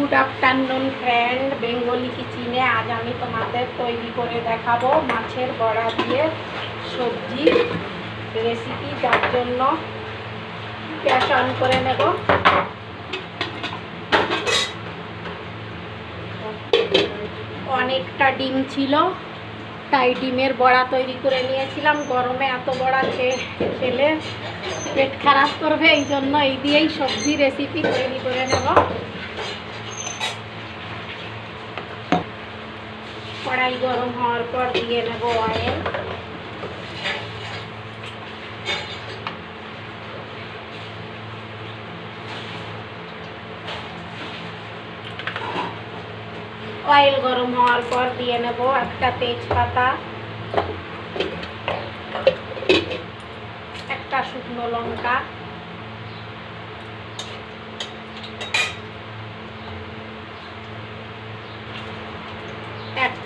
Good afternoon friend Bengali কিচেনে আজ আমি তোমাদের তৈরি করে দেখাবো মাছের বড়া দিয়ে সবজি রেসিপি যার জন্য গ্যাস অন করে নেব। অনেকটা ডিম ছিল, তাই ডিমের বড়া তৈরি করে নিয়েছিলাম। গরমে এত বড়া খেয়ে, খেলে পেট খারাপ করবে, এই জন্য এই দিয়েই সবজি রেসিপি তৈরি করে নেব। কড়াই গরম হওয়ার পর দিয়ে নেব অয়েল অয়েল গরম হওয়ার পর দিয়ে নেব একটা তেজপাতা। একটা শুকনো লঙ্কা।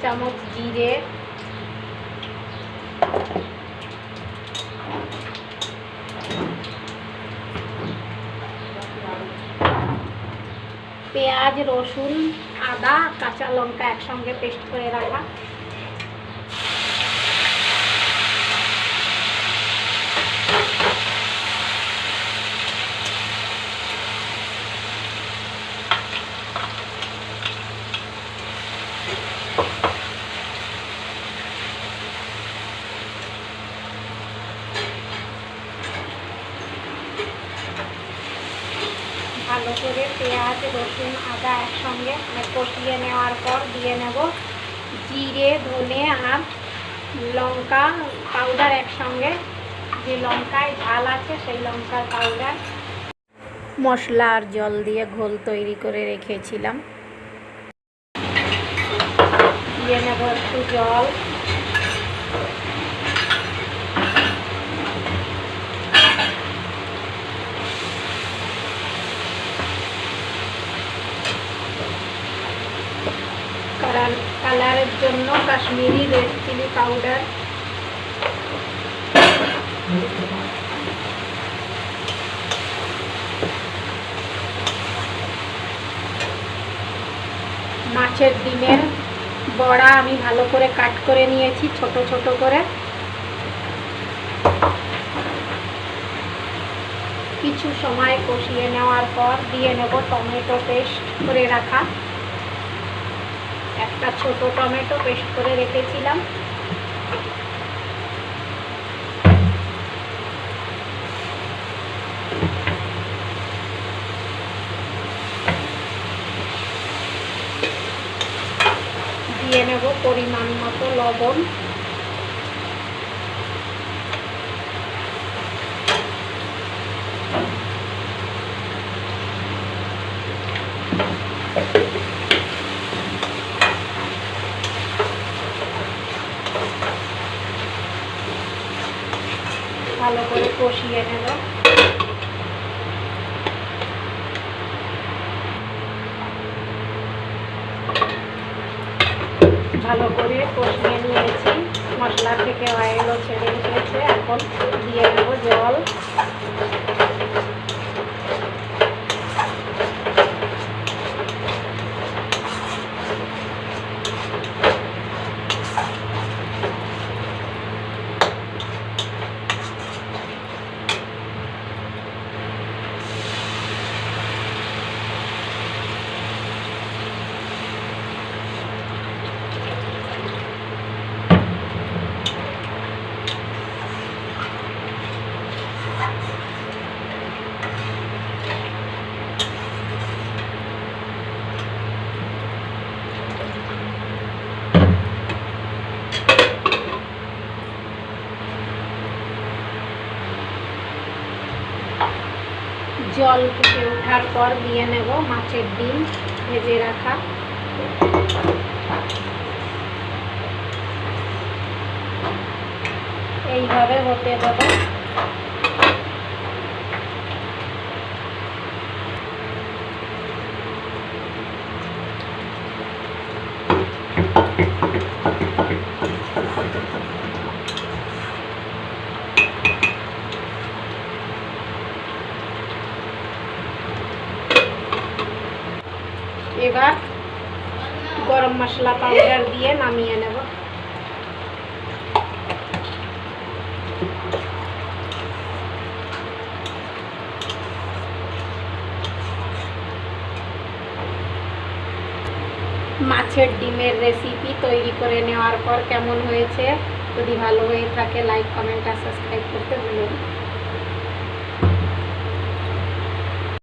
চামচ জিরে। পেঁয়াজ রসুন আদা কাঁচা লঙ্কা একসঙ্গে পেস্ট করে রাখা। ভালো করে পেঁয়াজ, রসুন, আদা একসঙ্গে মানে কষিয়ে নেওয়ার পর দিয়ে নেব জিরে, ধনে আর লঙ্কা পাউডার একসঙ্গে। যে লঙ্কায় ঝাল আছে সেই লঙ্কার পাউডার মশলা আর জল দিয়ে ঘোল তৈরি করে রেখেছিলাম। দিয়ে নেব একটু জল। কালারের জন্য কাশ্মীরি রেড চিলি পাউডার মাছের ডিমের বড়া আমি ভালো করে কাট করে নিয়েছি, ছোট ছোট করে। কিছু সময় কষিয়ে নেওয়ার পর দিয়ে নেব টমেটো পেস্ট করে রাখা। একটা ছোট টমেটো পেস্ট করে রেখেছিলাম। দিয়ে নেব পরিমাণ মতো লবণ। ভালো করে কষিয়ে নেব। ভালো করে কষিয়ে নিয়েছি। মশলা থেকে অয়েলও ছেড়ে এসেছে। এখন দিয়ে দেবো জল। জল ফুটে ওঠার পর দিয়ে নেব মাছের ডিম ভেজে রাখা। এইভাবে হতে দেবো। এবার গরম মশলা পাউডার দিয়ে নামিয়ে নেব। মাছের ডিমের রেসিপি তৈরি করে নেওয়ার পর কেমন হয়েছে? যদি ভালো হয়ে থাকে লাইক কমেন্ট আর সাবস্ক্রাইব করতে ভুলুন